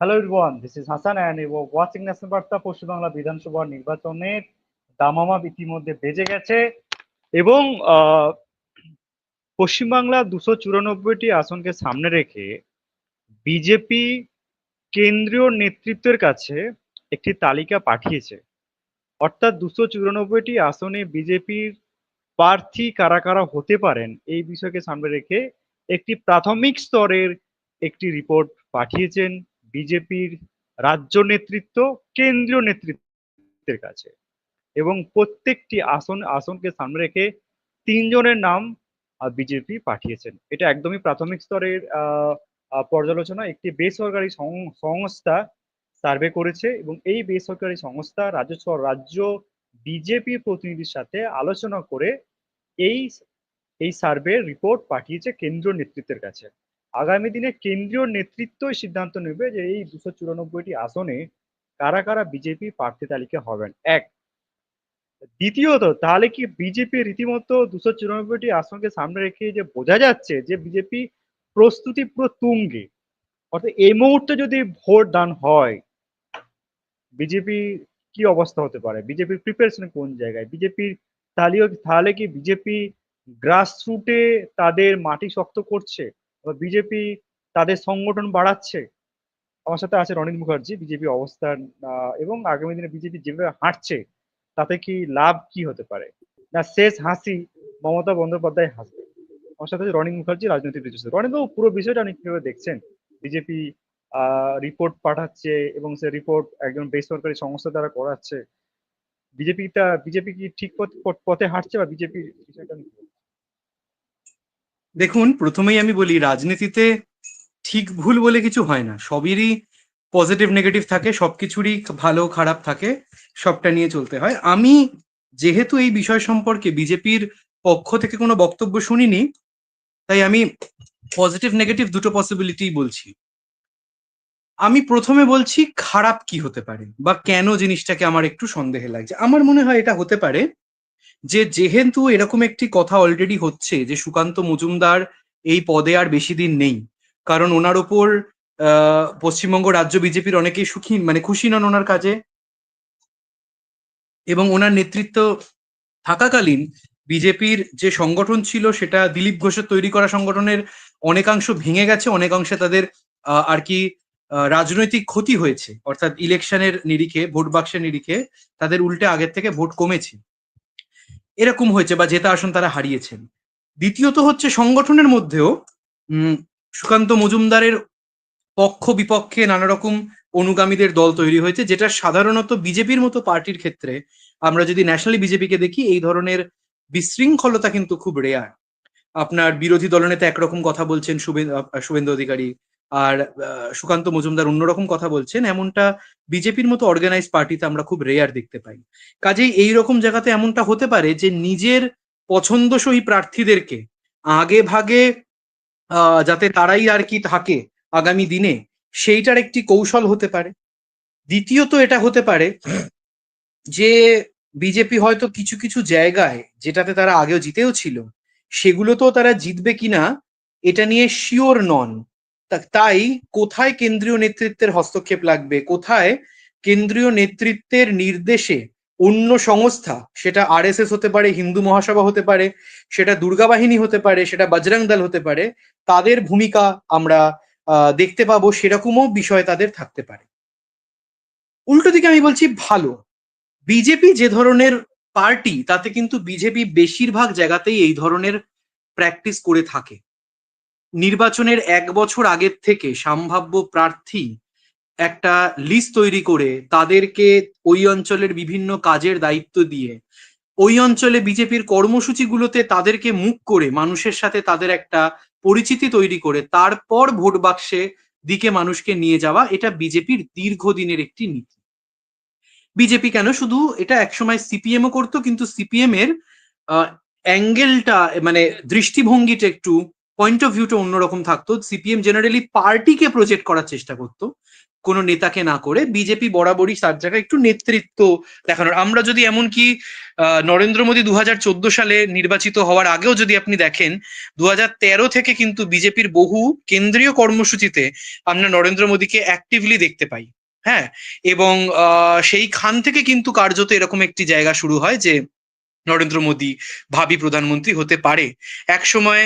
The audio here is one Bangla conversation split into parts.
Everyone, this is Hassan and you are watching National বার্তা পশ্চিমবাংলা বিধানসভা নির্বাচনের দামামা ইতিমধ্যে বেজে গেছে। এবং পশ্চিমবাংলা দুশো চুরানব্বইটি আসনকে সামনে রেখে বিজেপি কেন্দ্রীয় নেতৃত্বের কাছে একটি তালিকা পাঠিয়েছে। অর্থাৎ দুশো চুরানব্বইটি আসনে বিজেপির প্রার্থী কারা কারা হতে পারেন এই বিষয়কে সামনে রেখে একটি প্রাথমিক স্তরের একটি রিপোর্ট পাঠিয়েছেন। বিজেপির রাজ্য নেতৃত্ব কেন্দ্রীয় নেতৃত্বের কাছে। এবং প্রত্যেকটি আসন, আসনকে সামনে রেখে তিনজনের নাম বিজেপি পাঠিয়েছেন। এটা একদমই প্রাথমিক স্তরের পর্যালোচনা। একটি বেসরকারি সংস্থা সার্ভে করেছে এবং এই বেসরকারি সংস্থা রাজ্য রাজ্য বিজেপি প্রতিনিধির সাথে আলোচনা করে এই এই সার্ভে রিপোর্ট পাঠিয়েছে কেন্দ্রীয় নেতৃত্বের কাছে। আগামী দিনে কেন্দ্রীয় নেতৃত্বই সিদ্ধান্ত নেবে যে এই দুশো চুরানব্বইটি আসনে কারা কারা বিজেপি প্রার্থী তালিকা হবেন। এক, দ্বিতীয়ত, তাহলে কি বিজেপি রীতিমতো দুশো চুরানব্বইটি আসনকে সামনে রেখে যে বোঝা যাচ্ছে যে বিজেপি প্রস্তুতি পুরো তুঙ্গে, অর্থাৎ এই মুহূর্তে যদি ভোট দান হয়, বিজেপি কি অবস্থা হতে পারে? বিজেপির প্রিপারেশন কোন জায়গায়? বিজেপির তাহলে কি বিজেপি গ্রাসরুটে তাদের মাটি শক্ত করছে? বিজেপি তাদের সংগঠন বাড়াচ্ছে। আমার সাথে আছে রনিত মুখার্জি, বিজেপি অবস্থান এবং আগামী দিনে বিজেপি যেভাবে হাঁটছে, তাতে কি লাভ কি হতে পারে? না, শেষ হাসি মমতা বন্দ্যোপাধ্যায় হাসবে। আমার সাথে রনিত মুখার্জি, রাজনৈতিক বিশ্লেষক রনিত বাবু, পুরো বিষয়টা অনেক কীভাবে দেখছেন? বিজেপি রিপোর্ট পাঠাচ্ছে এবং সে রিপোর্ট একজন বেসরকারি সংস্থা দ্বারা করাচ্ছে। বিজেপিটা, বিজেপি কি ঠিক পথ- হাঁটছে বা বিজেপি বিষয়টা? দেখুন, প্রথমেই আমি বলি, রাজনীতিতে ঠিক ভুল বলে কিছু হয় না। সবেরই পজিটিভ নেগেটিভ থাকে, সবকিছুরই ভালো, খারাপ থাকে, সবটা নিয়ে চলতে হয়। আমি যেহেতু এই বিষয় সম্পর্কে বিজেপির পক্ষ থেকে কোনো বক্তব্য শুনিনি, তাই আমি পজিটিভ নেগেটিভ দুটো পসিবিলিটি বলছি। আমি প্রথমে বলছি, খারাপ কি হতে পারে? বা কেন জিনিসটাকে আমার একটু সন্দেহে লাগছে? আমার মনে হয় এটা হতে পারে যে যেহেতু এরকম একটি কথা অলরেডি হচ্ছে যে সুকান্ত মজুমদার এই পদে আর বেশি দিন নেই, কারণ ওনার ওপর পশ্চিমবঙ্গ রাজ্য বিজেপির অনেকেই সুখী মানে খুশি নন ওনার কাজে। এবং ওনার নেতৃত্ব থাকাকালীন বিজেপির যে সংগঠন ছিল সেটা দিলীপ ঘোষের তৈরি করা সংগঠনের অনেকাংশ ভেঙে গেছে, অনেকাংশে তাদের আর কি রাজনৈতিক ক্ষতি হয়েছে। অর্থাৎ ইলেকশনের নিরিখে, ভোট বাক্সের নিরিখে তাদের উল্টে আগের থেকে ভোট কমেছে। এরকম হয়েছে বা জেতা আসন তারা হারিয়েছেন। দ্বিতীয়ত হচ্ছে সংগঠনের মধ্যেও সুকান্ত মজুমদারের পক্ষ বিপক্ষে নানা রকম অনুগামীদের দল তৈরি হয়েছে, যেটা সাধারণত বিজেপির মতো পার্টির ক্ষেত্রে আমরা যদি ন্যাশনালি বিজেপিকে দেখি, এই ধরনের বিশৃঙ্খলতা কিন্তু খুব রেয়ার আপনার বিরোধী দলনেতা একরকম কথা বলছেন শুভে- শুভেন্দু অধিকারী আর সুকান্ত মজুমদার অন্যরকম কথা বলছেন, এমনটা বিজেপির মতো অর্গানাইজ পার্টিতে আমরা খুব রেয়ার দেখতে পাই। কাজেই এইরকম জায়গাতে এমনটা হতে পারে যে নিজের পছন্দসই প্রার্থীদেরকে আগে ভাগে যাতে তারাই আর কি থাকে আগামী দিনে, সেইটার একটি কৌশল হতে পারে। দ্বিতীয়ত এটা হতে পারে যে বিজেপি হয়তো কিছু কিছু জায়গায় যেটাতে তারা আগেও জিতেও ছিল, সেগুলোতেও তারা জিতবে কিনা, এটা নিয়ে শিওর নন। তাই কোথায় কেন্দ্রীয় নেতৃত্বের হস্তক্ষেপ লাগবে? কোথায় কেন্দ্রীয় নেতৃত্বের নির্দেশে অন্য সংস্থা, সেটা আরএসএস হতে পারে, হিন্দু মহাসভা হতে পারে, সেটা দুর্গা বাহিনী হতে পারে, সেটা বজরং দল হতে পারে, তাদের ভূমিকা আমরা দেখতে পাবো, সেরকমও বিষয় তাদের থাকতে পারে। উল্টো দিকে আমি বলছি ভালো। বিজেপি যে ধরনের পার্টি, তাতে কিন্তু বিজেপি বেশিরভাগ জায়গাতেই এই ধরনের প্র্যাকটিস করে থাকে। নির্বাচনের এক বছর আগের থেকে সম্ভাব্য প্রার্থী একটা লিস্ট তৈরি করে তাদেরকে ওই অঞ্চলের বিভিন্ন কাজের দায়িত্ব দিয়ে, ওই অঞ্চলে বিজেপির কর্মসূচিগুলোতে তাদেরকে মুখ করে, মানুষের সাথে তাদের একটা পরিচিতি তৈরি করে, তারপর ভোট বাক্সে দিকে মানুষকে নিয়ে যাওয়া, এটা বিজেপির দীর্ঘদিনের একটি নীতি। বিজেপি কেন? শুধু এটা একসময় সিপিএমও করতো, কিন্তু সিপিএম এর অ্যাঙ্গেলটা মানে দৃষ্টিভঙ্গিটা একটু পয়েন্ট অফ ভিউটা অন্যরকম থাকতো। সিপিএম জেনারেলি পার্টিকে প্রজেক্ট করার চেষ্টা করতো। কোনো নেতাকে না করে বিজেপি বরাবরই তার জায়গায় একটু নেতৃত্ব দেখানোর। আমরা যদি এমনকি নরেন্দ্র মোদী দুহাজার চোদ্দ সালে নির্বাচিত হওয়ার আগেও যদি আপনি দেখেন দুহাজার তেরো থেকে কিন্তু বিজেপির বহু কেন্দ্রীয় কর্মসূচিতে আমরা নরেন্দ্র মোদীকে অ্যাক্টিভলি দেখতে পাই। হ্যাঁ? এবং আহ, সেইখান থেকে কিন্তু কার্যত এরকম একটি জায়গা শুরু হয় যে নরেন্দ্র মোদী ভাবি প্রধানমন্ত্রী হতে পারে। এক সময়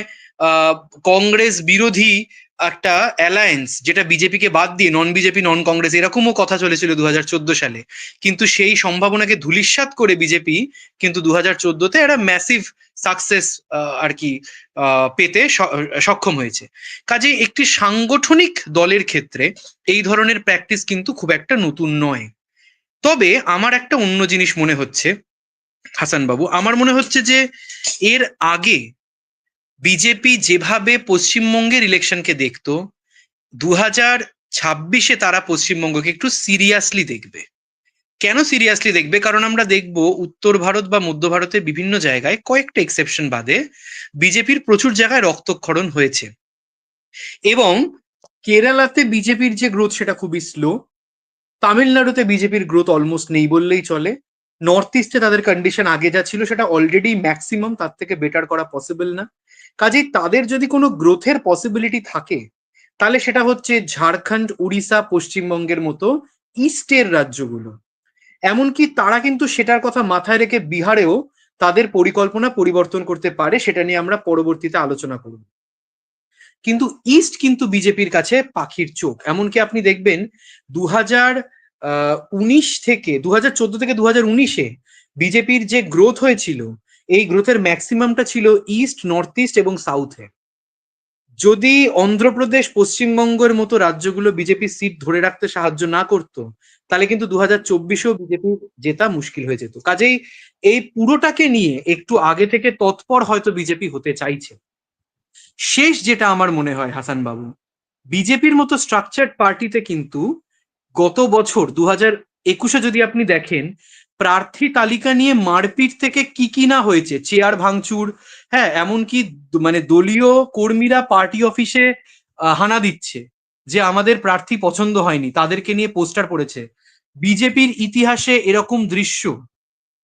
কংগ্রেস বিরোধী একটা অ্যালায়েন্স যেটা বিজেপিকে বাদ দিয়ে নন বিজেপি নন কংগ্রেস এরকমও কথা চলেছিল দু হাজার চোদ্দ সালে। কিন্তু সেই সম্ভাবনাকে ধূলিসাৎ করে বিজেপি কিন্তু দু হাজার চোদ্দতে একটা ম্যাসিভ সাকসেস আর কি পেতে সক্ষম হয়েছে। কাজে একটি সাংগঠনিক দলের ক্ষেত্রে এই ধরনের প্র্যাকটিস কিন্তু খুব একটা নতুন নয়। তবে আমার একটা অন্য জিনিস মনে হচ্ছে হাসান বাবু আমার মনে হচ্ছে যে এর আগে বিজেপি যেভাবে পশ্চিমবঙ্গের ইলেকশনকে দেখতো দু হাজার ছাব্বিশে তারা পশ্চিমবঙ্গকে একটু সিরিয়াসলি দেখবে। কেন সিরিয়াসলি দেখবে? কারণ আমরা দেখব, উত্তর ভারত বা মধ্য ভারতের বিভিন্ন জায়গায় কয়েকটা এক্সেপশন বাদে বিজেপির প্রচুর জায়গায় রক্তক্ষরণ হয়েছে। এবং কেরালাতে বিজেপির যে গ্রোথ সেটা খুবই স্লো তামিলনাড়ুতে বিজেপির গ্রোথ অলমোস্ট নেই বললেই চলে নর্থ ইস্টে তাদের কন্ডিশন আগে যা ছিল সেটা অলরেডি ম্যাক্সিমাম তার থেকে বেটার করা পসিবল না। কাজেই তাদের যদি কোনো গ্রোথের পসিবিলিটি থাকে, তাহলে সেটা হচ্ছে ঝাড়খণ্ড, উড়িষ্যা, পশ্চিমবঙ্গের মতো ইস্টের রাজ্যগুলো। এমনকি তারা কিন্তু সেটার কথা মাথায় রেখে বিহারেও তাদের পরিকল্পনা পরিবর্তন করতে পারে, সেটা নিয়ে আমরা পরবর্তীতে আলোচনা করব। কিন্তু ইস্ট কিন্তু বিজেপির কাছে পাখির চোখ। এমনকি আপনি দেখবেন দু উনিশ থেকে দু হাজার চোদ্দ থেকে দু হাজার উনিশে বিজেপির যে গ্রোথ হয়েছিল এই গ্রোথের ম্যাক্সিমামটা ছিল ইস্ট, নর্থ ইস্ট এবং সাউথে। যদি অন্ধ্রপ্রদেশ, পশ্চিমবঙ্গের মতো রাজ্যগুলো বিজেপি সিট ধরে রাখতে সাহায্য না করতো, তাহলে কিন্তু দু হাজার চব্বিশেও বিজেপি জেতা মুশকিল হয়ে যেত। কাজেই এই পুরোটাকে নিয়ে একটু আগে থেকে তৎপর হয়তো বিজেপি হতে চাইছে। শেষ যেটা আমার মনে হয় হাসান বাবু বিজেপির মতো স্ট্রাকচার্ড পার্টিতে কিন্তু গত বছর দু হাজার একুশে যদি আপনি দেখেন প্রার্থী তালিকা নিয়ে মারপিট থেকে কি কি না হয়েছে? চেয়ার ভাঙচুর হ্যাঁ এমনকি মানে দলীয় কর্মীরা পার্টি অফিসে হানা দিচ্ছে যে আমাদের প্রার্থী পছন্দ হয়নি, তাদেরকে নিয়ে পোস্টার পড়েছে। বিজেপির ইতিহাসে এরকম দৃশ্য,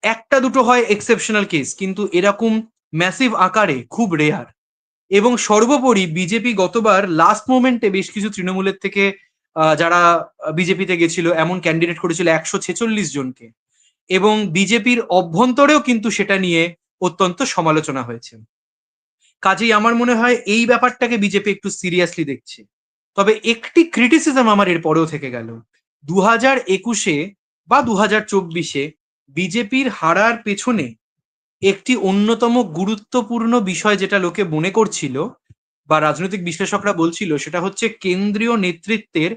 একটা দুটো হয় এক্সেপশনাল কেস কিন্তু এরকম ম্যাসিভ আকারে খুব রেয়ার এবং সর্বোপরি বিজেপি গতবার লাস্ট মোমেন্টে বেশ কিছু তৃণমূলের থেকে যারা বিজেপিতে গেছিল, এমন ক্যান্ডিডেট করেছিল একশো ছেচল্লিশ জনকে। এবং বিজেপির অভ্যন্তরেও কিন্তু সেটা নিয়ে অত্যন্ত সমালোচনা হয়েছে। কাজেই আমার মনে হয় এই ব্যাপারটাকে বিজেপি একটু সিরিয়াসলি দেখছে। তবে একটি ক্রিটিসিজম আমার এর পরেও থেকে গেল। দু হাজার একুশে বা দু হাজার চব্বিশে বিজেপির হারার পেছনে একটি অন্যতম গুরুত্বপূর্ণ বিষয় যেটা লোকে মনে করছিল বা রাজনৈতিক বিশ্লেষকরা বলছিল সেটা হচ্ছে কেন্দ্রীয় নেতৃত্বের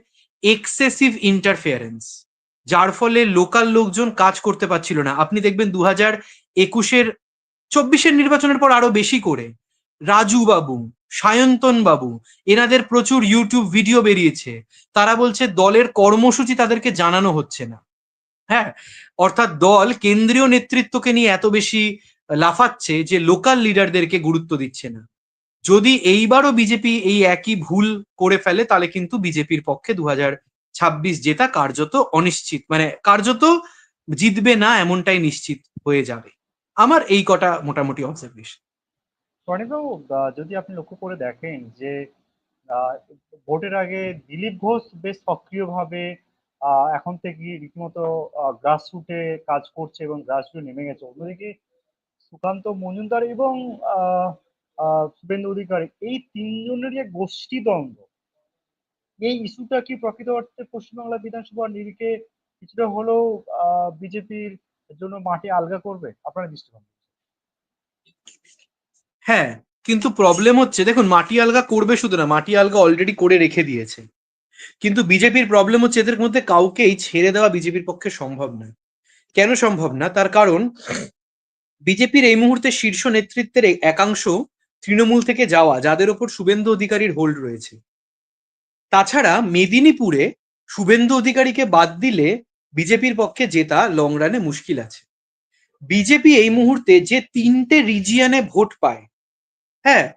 এক্সেসিভ ইন্টারফেয়ারেন্স যার ফলে লোকাল লোকজন কাজ করতে পারছিল না। আপনি দেখবেন দু হাজার একুশের চব্বিশের নির্বাচনের পর আরও বেশি করে। রাজু বাবু, সায়ন্তন বাবু, এনাদের প্রচুর ইউটিউব ভিডিও বেরিয়েছে। তারা বলছে দলের কর্মসূচি তাদেরকে জানানো হচ্ছে না। হ্যাঁ অর্থাৎ দল কেন্দ্রীয় নেতৃত্বকে নিয়ে এত বেশি লাফাচ্ছে যে লোকাল লিডারদেরকে গুরুত্ব দিচ্ছে না। যদি এইবারও বিজেপি এই একই ভুল করে ফেলে, তাহলে কিন্তু বিজেপির পক্ষে দু হাজার ছাব্বিশ জেতা কার্যত অনিশ্চিত। মানে কার্যত জিতবে না এমনটাই নিশ্চিত হয়ে যাবে। আমার এই কটা মোটামুটি অবজারভেশন প্রণীতবাবু যদি আপনি লক্ষ্য করে দেখেন যে ভোটের আগে দিলীপ ঘোষ বেশ সক্রিয়ভাবে এখন থেকে রীতিমতো গ্রাসরুটে কাজ করছে এবং গ্রাসরুটে নেমে গেছে। অন্যদিকে সুকান্ত মজুমদার এবং শুভেন্দু অধিকারী, এই তিনজনেরই গোষ্ঠী দ্বন্দ্ব এই ইস্যুটা কি প্রকৃত অর্থে পশ্চিমবাংলা বিধানসভা নিরিখে কিছুটা হলেও বিজেপির জন্য মাটি আলগা করবে? আপনার দৃষ্টিভঙ্গি হ্যাঁ কিন্তু প্রবলেম হচ্ছে, দেখুন, মাটি আলগা করবে শুধু না, মাটি আলগা অলরেডি করে রেখে দিয়েছে। কিন্তু বিজেপির প্রবলেম হচ্ছে এদের মধ্যে কাউকেই ছেড়ে দেওয়া বিজেপির পক্ষে সম্ভব না। কেন সম্ভব না? তার কারণ, বিজেপির এই মুহূর্তে শীর্ষ নেতৃত্বের একাংশ তৃণমূল থেকে যাওয়া, যাদের ওপর শুভেন্দু অধিকারীর হোল্ড রয়েছে। তাছাড়া মেদিনীপুরে শুভেন্দু অধিকারীকে বাদ দিলে বিজেপির পক্ষে জেতা লং রানে মুশকিল আছে। বিজেপি এই মুহূর্তে যে তিনটে রিজিয়নে ভোট পায় হ্যাঁ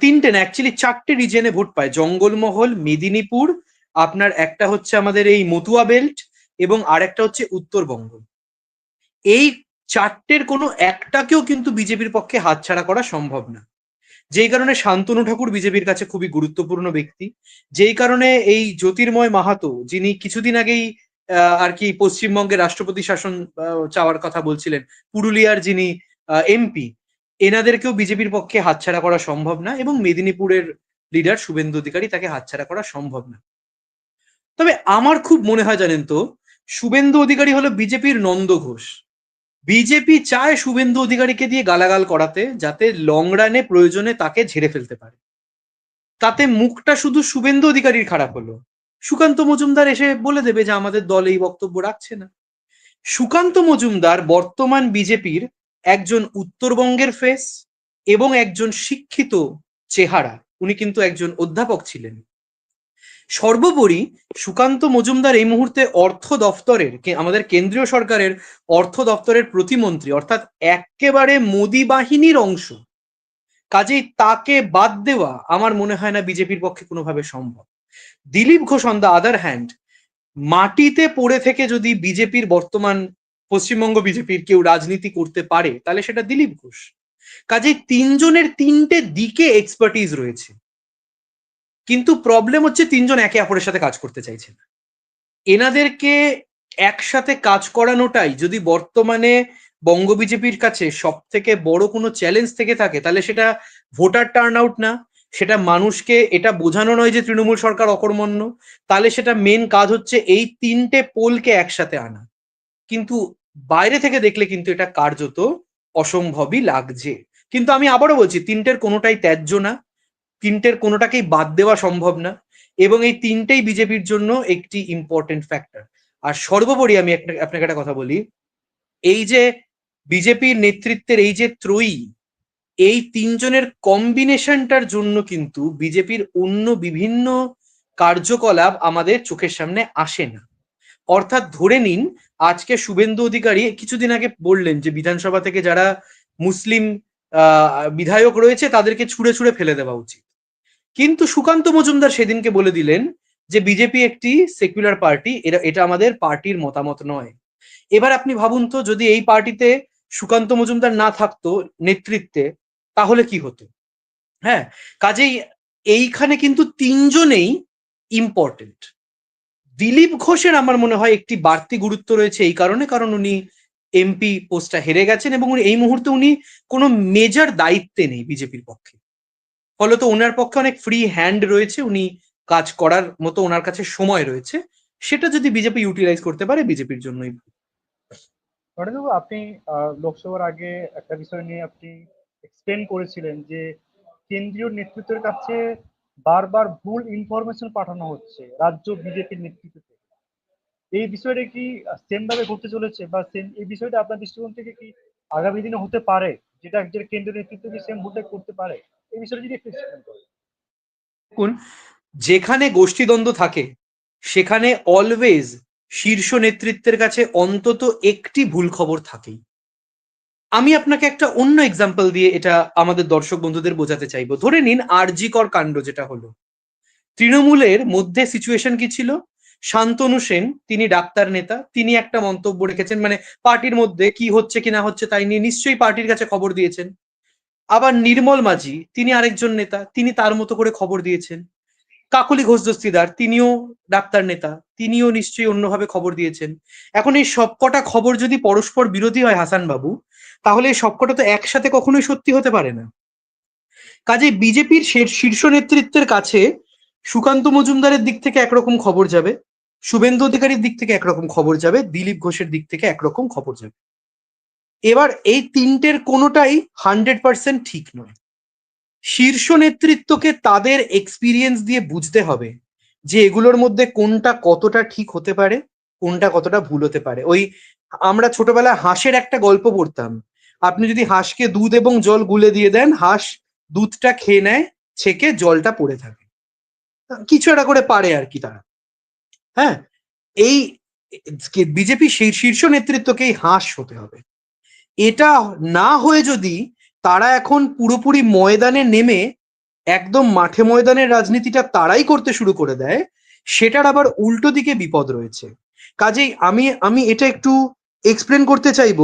তিনটে না অ্যাকচুয়ালি চারটে রিজনে ভোট পায়। জঙ্গলমহল, মেদিনীপুর, আপনার একটা হচ্ছে আমাদের এই মতুয়া বেল্ট এবং আর একটা হচ্ছে উত্তরবঙ্গ। এই চারটের কোনো একটাকেও কিন্তু বিজেপির পক্ষে হাতছাড়া করা সম্ভব না। যেই কারণে শান্তনু ঠাকুর বিজেপির কাছে খুবই গুরুত্বপূর্ণ ব্যক্তি, যেই কারণে এই জ্যোতির্ময় মাহাতো, যিনি কিছুদিন আগেই আর কি পশ্চিমবঙ্গের রাষ্ট্রপতি শাসন চাওয়ার কথা বলছিলেন, পুরুলিয়ার যিনি এমপি, এনাদেরকেও বিজেপির পক্ষে হাতছাড়া করা সম্ভব না এবং মেদিনীপুরের লিডার শুভেন্দু অধিকারী তাকে হাতছাড়া করা সম্ভব না। তবে আমার খুব মনে হয় জানেন তো, শুভেন্দু অধিকারী হলো বিজেপির নন্দ ঘোষ। বিজেপি চায় শুভেন্দু অধিকারীকে দিয়ে গালাগাল করাতে, যাতে লং রানে প্রয়োজনে তাকে ঝেড়ে ফেলতে পারে। তাতে মুখটা শুধু শুভেন্দু অধিকারীর খারাপ হলো। সুকান্ত মজুমদার এসে বলে দেবে যে আমাদের দল এই বক্তব্য রাখছে না। সুকান্ত মজুমদার বর্তমান বিজেপির একজন উত্তরবঙ্গের ফেস এবং একজন শিক্ষিত চেহারা। উনি কিন্তু একজন অধ্যাপক ছিলেন। সর্বোপরি সুকান্ত মজুমদার এই মুহূর্তে অর্থ দফতরের আমাদের কেন্দ্রীয় সরকারের অর্থ দফতরের প্রতিমন্ত্রী, অর্থাৎ একেবারে মোদি বাহিনীর অংশ। কাজেই তাকে বাদ দেওয়া আমার মনে হয় না বিজেপির পক্ষে কোনোভাবে সম্ভব। Dilip Ghosh on the other hand মাটিতে পড়ে থেকে যদি বিজেপির বর্তমান পশ্চিমবঙ্গ বিজেপির কেউ রাজনীতি করতে পারে, তাহলে সেটা দিলীপ ঘোষ। কাজেই তিনজনের তিনটে দিকে এক্সপার্টিজ রয়েছে। কিন্তু প্রবলেম হচ্ছে তিনজন একে অপরের সাথে কাজ করতে চাইছে না। এনাদেরকে একসাথে কাজ করানোটাই যদি বর্তমানে বঙ্গ বিজেপির কাছে সব থেকে বড় কোনো চ্যালেঞ্জ থেকে থাকে, তাহলে সেটা ভোটার টার্ন আউট না। সেটা মানুষকে এটা বোঝানো নয় যে তৃণমূল সরকার অকর্মণ্য। তাহলে সেটা মেন কাজ হচ্ছে এই তিনটে পোলকে একসাথে আনা। কিন্তু বাইরে থেকে দেখলে কিন্তু এটা কার্যত অসম্ভবই লাগছে। কিন্তু আমি আবারও বলছি, তিনটের কোনোটাই ত্যায্য না। তিনটের কোনোটাকেই বাদ দেওয়া সম্ভব না এবং এই তিনটেই বিজেপির জন্য একটি ইম্পর্টেন্ট ফ্যাক্টর আর সর্বোপরি আমি আপনাকে একটা কথা বলি, এই যে বিজেপির নেতৃত্বের এই যে ত্রয়ী, এই তিনজনের কম্বিনেশনটার জন্য কিন্তু বিজেপির অন্য বিভিন্ন কার্যকলাপ আমাদের চোখের সামনে আসে না। অর্থাৎ ধরে নিন, আজকে শুভেন্দু অধিকারী, কিছুদিন আগে বললেন যে বিধানসভা থেকে যারা মুসলিম বিধায়ক রয়েছে তাদেরকে ছুঁড়ে ছুঁড়ে ফেলে দেওয়া উচিত। কিন্তু সুকান্ত মজুমদার সেদিনকে বলে দিলেন যে বিজেপি একটি সেকুলার পার্টি এটা এটা আমাদের পার্টির মতামত নয়। এবার আপনি ভাবুন তো, যদি এই পার্টিতে সুকান্ত মজুমদার না থাকতো নেতৃত্বে, তাহলে কি হতো? হ্যাঁ কাজেই এইখানে কিন্তু তিনজনেই ইম্পর্টেন্ট দিলীপ ঘোষের আমার মনে হয় একটি বাড়তি গুরুত্ব রয়েছে এই কারণে, কারণ উনি এমপি পোস্টটা হেরে গেছেন এবং এই মুহূর্তে উনি কোনো মেজর দায়িত্বে নেই বিজেপির পক্ষে। ফলত ওনার পক্ষে অনেক ফ্রি হ্যান্ড রয়েছে, উনি কাজ করার মতো ওনার কাছে সময় রয়েছে। সেটা যদি বিজেপি ইউটিলাইজ করতে পারে, বিজেপির জন্যই। আপনি লোকসভার আগে একটা বিষয় নিয়ে আপনি এক্সপ্লেন করেছিলেন যে কেন্দ্রীয় নেতৃত্বের কাছে বারবার ভুল ইনফরমেশন পাঠানো হচ্ছে রাজ্য বিজেপির নেতৃত্ব। এই বিষয়টা কি সেম ভাবে ঘটতে চলেছে বা সেম এই বিষয়টা আপনার দৃষ্টিকোণ থেকে কি আগামী দিনে হতে পারে? যেটা কেন্দ্রীয় নেতৃত্ব কি সেম ভুলটা করতে পারে? এই বিষয়টা যদি একটু দেখুন, যেখানে গোষ্ঠীদ্বন্দ্ব থাকে, সেখানে অলওয়েজ শীর্ষ নেতৃত্বের কাছে অন্তত একটি ভুল খবর থাকেই। আমি আপনাকে একটা অন্য এক্সাম্পল দিয়ে এটা আমাদের দর্শক বন্ধুদের বোঝাতে চাইব। ধরে নিন আরজিকর কাণ্ড যেটা হলো। তৃণমূলের মধ্যে সিচুয়েশন কি ছিল? শান্তনু সেন, তিনি ডাক্তার নেতা, তিনি একটা মন্তব্য রেখেছেন মানে পার্টির মধ্যে কি হচ্ছে কি না হচ্ছে তাই নিয়ে নিশ্চয়ই পার্টির কাছে খবর দিয়েছেন। আবার নির্মল মাঝি, তিনি আরেকজন নেতা, তিনি তার মতো করে খবর দিয়েছেন। কাকলি ঘোষ দস্তিদার, তিনিও ডাক্তার নেতা, তিনিও নিশ্চয়ই অন্যভাবে খবর দিয়েছেন। এখন এই সবকটা খবর যদি পরস্পর বিরোধী হয় হাসান বাবু তাহলে এই সবকটা তো একসাথে কখনোই সত্যি হতে পারে না। কাজে বিজেপির শীর্ষ নেতৃত্বের কাছে সুকান্ত মজুমদারের দিক থেকে একরকম খবর যাবে, শুভেন্দু অধিকারীর দিক থেকে একরকম খবর যাবে, দিলীপ ঘোষের দিক থেকে একরকম খবর যাবে। এবার এই তিনটের কোনোটাই হান্ড্রেড পার্সেন্ট ঠিক নয়। শীর্ষ নেতৃত্বকে তাদের এক্সপিরিয়েন্স দিয়ে বুঝতে হবে যে এগুলোর মধ্যে কোনটা কতটা ঠিক হতে পারে, কোনটা কতটা ভুল হতে পারে। ওই আমরা ছোটবেলায় হাঁসের একটা গল্প পড়তাম, আপনি যদি হাঁসকে দুধ এবং জল গুলে দিয়ে দেন, হাঁস দুধটা খেয়ে নেয়, ছেকে জলটা পড়ে থাকে। কিছু একটা করে পারে আর কি তারা। হ্যাঁ এই বিজেপি শীর্ষ নেতৃত্বকেই হাঁস হতে হবে। এটা না হয়ে যদি তারা এখন পুরোপুরি ময়দানে নেমে একদম মাঠে ময়দানের রাজনীতিটা তারাই করতে শুরু করে দেয়, সেটার আবার উল্টো দিকে বিপদ রয়েছে। কাজেই আমি আমি এটা একটু এক্সপ্লেন করতে চাইব,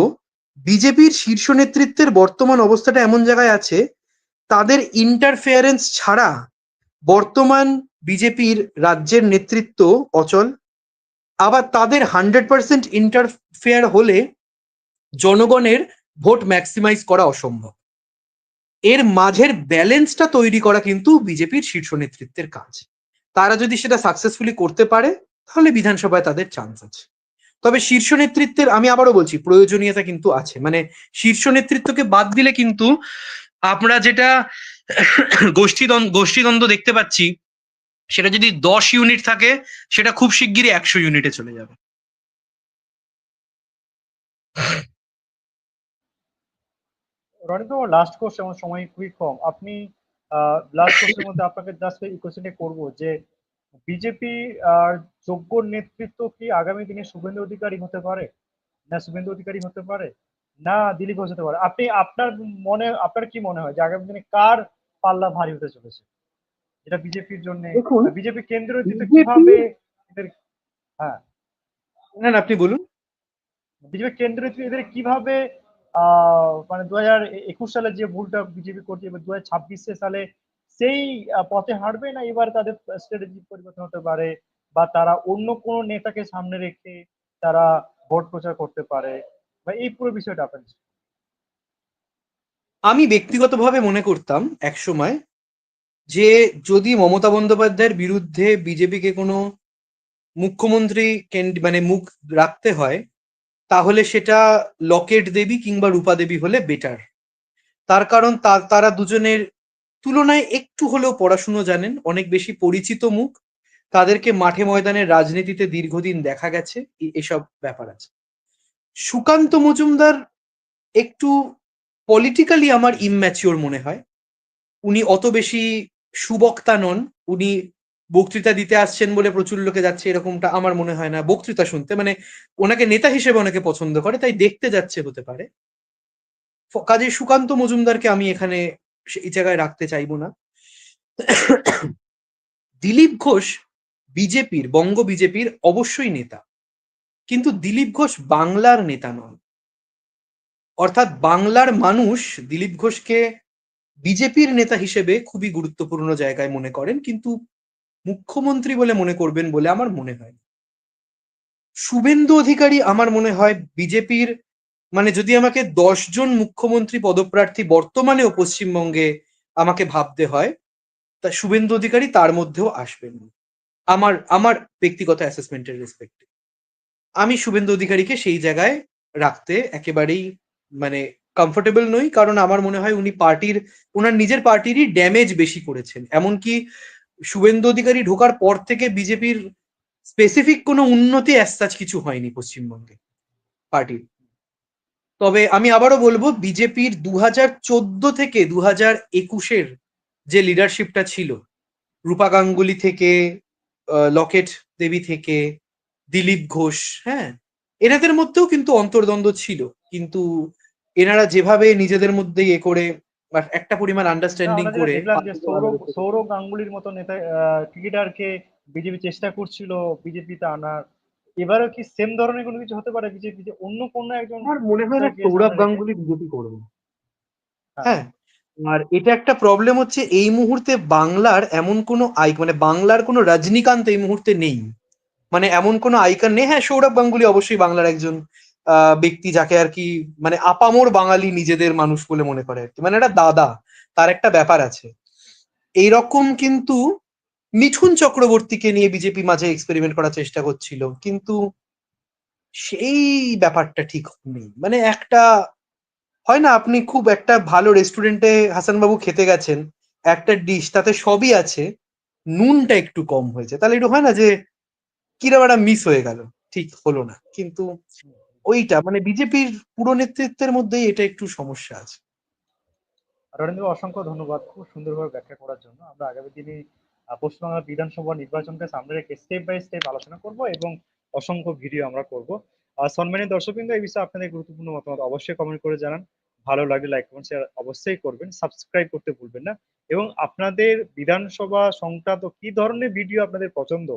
বিজেপির শীর্ষ নেতৃত্বের বর্তমান অবস্থাটা এমন জায়গায় আছে, তাদের ইন্টারফেয়ারেন্স ছাড়া বর্তমান বিজেপির রাজ্যের নেতৃত্ব অচল, আবার তাদের হান্ড্রেড পার্সেন্ট ইন্টারফেয়ার হলে জনগণের ভোট ম্যাক্সিমাইজ করা অসম্ভব। এর মাঝের ব্যালেন্সটা তৈরি করা কিন্তু বিজেপির শীর্ষ নেতৃত্বের কাজ। তারা যদি সেটা সাকসেসফুলি করতে পারে, তাহলে বিধানসভায় তাদের চান্স আছে। তবে শীর্ষ নেতৃত্বের, আমি আবারও বলছি, প্রয়োজনীয়তা কিন্তু আছে। মানে শীর্ষ নেতৃত্বকে বাদ দিলে কিন্তু আমরা যেটা গোষ্ঠীদ্বন্দ্ব গোষ্ঠীদ্বন্দ্ব দেখতে পাচ্ছি, সেটা যদি দশ ইউনিট থাকে, সেটা খুব শিগগিরই একশো ইউনিটে চলে যাবে। রনিত লাস্ট কোর্স আমার সময় খুবই কম। আপনি লাস্ট কোর্সের মধ্যে আপনাকে জাস্ট এই কোশ্চেনটা করব যে বিজেপি আর যোগ্য নেতৃত্ব কি আগামী দিনে শুভেন্দু অধিকারী হতে পারে? না শুভেন্দু অধিকারী হতে পারে? না দিলীপ ঘোষ হতে পারে? আপনি আপনার মনে আপনার কি মনে হয় যে আগামী দিনে কার পাল্লা ভারী হতে চলেছে? যেটা বিজেপির জন্য বিজেপি কেন্দ্র BJP কীভাবে এদের হ্যাঁ। না আপনি বলুন। বিজেপি নেতৃত্ব এদের কীভাবে মানে দু একুশ সালে যে ভুলটা বিজেপি করছে, এবার দু হাজার ছাব্বিশে সালে সেই পথে হাঁটবে না এবার তাদের স্ট্র্যাটেজি পরিবর্তন হতে পারে বা তারা অন্য কোনো নেতাকে সামনে রেখে তারা ভোট প্রচার করতে পারে? বা এই পুরো বিষয়টা আপনার আমি ব্যক্তিগতভাবে মনে করতাম এক সময় যে যদি মমতা বন্দ্যোপাধ্যায়ের বিরুদ্ধে বিজেপিকে কোনো মুখ্যমন্ত্রী মানে মুখ রাখতে হয় তাহলে সেটা লকেট দেবী কিংবা রূপা দেবী হলে বেটার তার কারণ তারা দুজনের তুলনায় একটু হলেও পড়াশুনো জানেন, অনেক বেশি পরিচিত মুখ। তাদেরকে মাঠে ময়দানের রাজনীতিতে দীর্ঘদিন দেখা গেছে এসব ব্যাপার আছে। সুকান্ত মজুমদার একটু পলিটিক্যালি আমার ইম্যাচিওর মনে হয়। উনি অত বেশি সুবক্তা নন, উনি বক্তৃতা দিতে আসছেন বলে প্রচুর লোকে যাচ্ছে, এরকমটা আমার মনে হয় না। বক্তৃতা শুনতে মানে ওনাকে নেতা হিসেবে অনেকে পছন্দ করে, তাই দেখতে যাচ্ছে হতে পারে। কাজে সুকান্ত মজুমদারকে আমি এখানে এই জায়গায় রাখতে চাইব না। দিলীপ ঘোষ বিজেপির, বঙ্গ বিজেপির অবশ্যই নেতা। কিন্তু দিলীপ ঘোষ বাংলার নেতা নন। অর্থাৎ বাংলার মানুষ দিলীপ ঘোষকে বিজেপির নেতা হিসেবে খুবই গুরুত্বপূর্ণ জায়গায় মনে করেন, কিন্তু মুখ্যমন্ত্রী বলে মনে করবেন বলে আমার মনে হয়। শুভেন্দু অধিকারী আমার মনে হয় বিজেপির মানে যদি আমাকে জন মুখ্যমন্ত্রী পদপ্রার্থী বর্তমানেও পশ্চিমবঙ্গে আমাকে ভাবতে হয়, তা শুভেন্দু অধিকারী তার মধ্যেও আসবেন আমার আমার ব্যক্তিগত অ্যাসেসমেন্টের রেসপেক্টে আমি শুভেন্দু অধিকারীকে সেই জায়গায় রাখতে একেবারেই মানে কমফোর্টেবল নই, কারণ আমার মনে হয় উনি পার্টির ওনার নিজের পার্টিরই ড্যামেজ বেশি করেছেন। এমনকি শুভেন্দু অধিকারী ঢোকার পর থেকে বিজেপির স্পেসিফিক কোনো উন্নতি অ্যাসাচ কিছু হয়নি পশ্চিমবঙ্গে পার্টির। তবে আমি আবারও বলব, বিজেপির দু হাজার চোদ্দ থেকে দু হাজার একুশের যে লিডারশিপটা ছিল, রূপা গাঙ্গুলি থেকে লকেট দেবী থেকে, দিলীপ ঘোষ হ্যাঁ এনাদের মধ্যেও কিন্তু অন্তর্দ্বন্দ্ব ছিল। কিন্তু এনারা যেভাবে নিজেদের মধ্যে এ করে বা একটা পরিমাণ আন্ডারস্ট্যান্ডিং করে সৌরভ সৌরভ গাঙ্গুলির মতো নেতা ক্রিকেটারকে বিজেপি চেষ্টা করছিল বিজেপিতে আনার। এবারও কি সেম ধরনের কোনো কিছু হতে পারে বিজেপি যে অন্য কোনো একজন আমার মনে হয় না সৌরভ গাঙ্গুলি বিজেপি করবে। হ্যাঁ। হ্যাঁ আর এটা একটা প্রবলেম হচ্ছে এই মুহূর্তে বাংলার এমন কোনো আই মানে বাংলার কোনো রজনীকান্ত এই মুহূর্তে নেই। মানে এমন কোনো আইকন নেই। হ্যাঁ সৌরভ গাঙ্গুলি অবশ্যই বাংলার একজন ব্যক্তি যাকে আর কি মানে আপামোর বাঙালি নিজেদের মানুষ বলে মনে করে আর কি। মানে একটা দাদা, তার একটা ব্যাপার আছে। এইরকম কিন্তু মিঠুন চক্রবর্তীকে নিয়ে বিজেপি মাঝে এক্সপেরিমেন্ট করার চেষ্টা করছিল, কিন্তু সেই ব্যাপারটা ঠিক নেই মানে একটা, হয় না, আপনি খুব একটা ভালো রেস্টুরেন্টে হাসানবাবু খেতে গেছেন, একটা ডিশ তাতে সবই আছে, নুনটা একটু কম হয়েছে। তাহলে একটু হয় না যে, কিরম একটা মিস হয়ে গেল। ঠিক হলো না। কিন্তু ওইটা মানে বিজেপির পুরো নেতৃত্বের মধ্যেই এটা একটু সমস্যা আছে। রবীন্দ্র অসংখ্য ধন্যবাদ খুব সুন্দরভাবে ব্যাখ্যা করার জন্য। আমরা আগামী দিনে পশ্চিমবাংলা বিধানসভা নির্বাচনকে সামনে রেখে স্টেপ বাই স্টেপ আলোচনা করব এবং অসংখ্য ভিডিও আমরা করব। আর সম্মানীয় দর্শকবৃন্দ, এই বিষয়ে আপনাদের গুরুত্বপূর্ণ মতামত অবশ্যই কমেন্ট করে জানান। ভালো লাগলে লাইক কমেন্ট শেয়ার অবশ্যই করবেন। সাবস্ক্রাইব করতে ভুলবেন না। এবং আপনাদের বিধানসভা সংক্রান্ত কি ধরনের ভিডিও আপনাদের পছন্দ,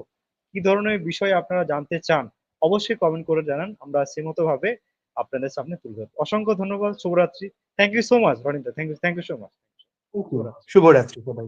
কি ধরনের বিষয় আপনারা জানতে চান অবশ্যই কমেন্ট করে জানান। আমরা সেমতো ভাবে আপনাদের সামনে তুলে ধরবো। অসংখ্য ধন্যবাদ, শুভরাত্রি। Thank you so much রনিন্দা thank you thank you so much শুভরাত্রি সবাই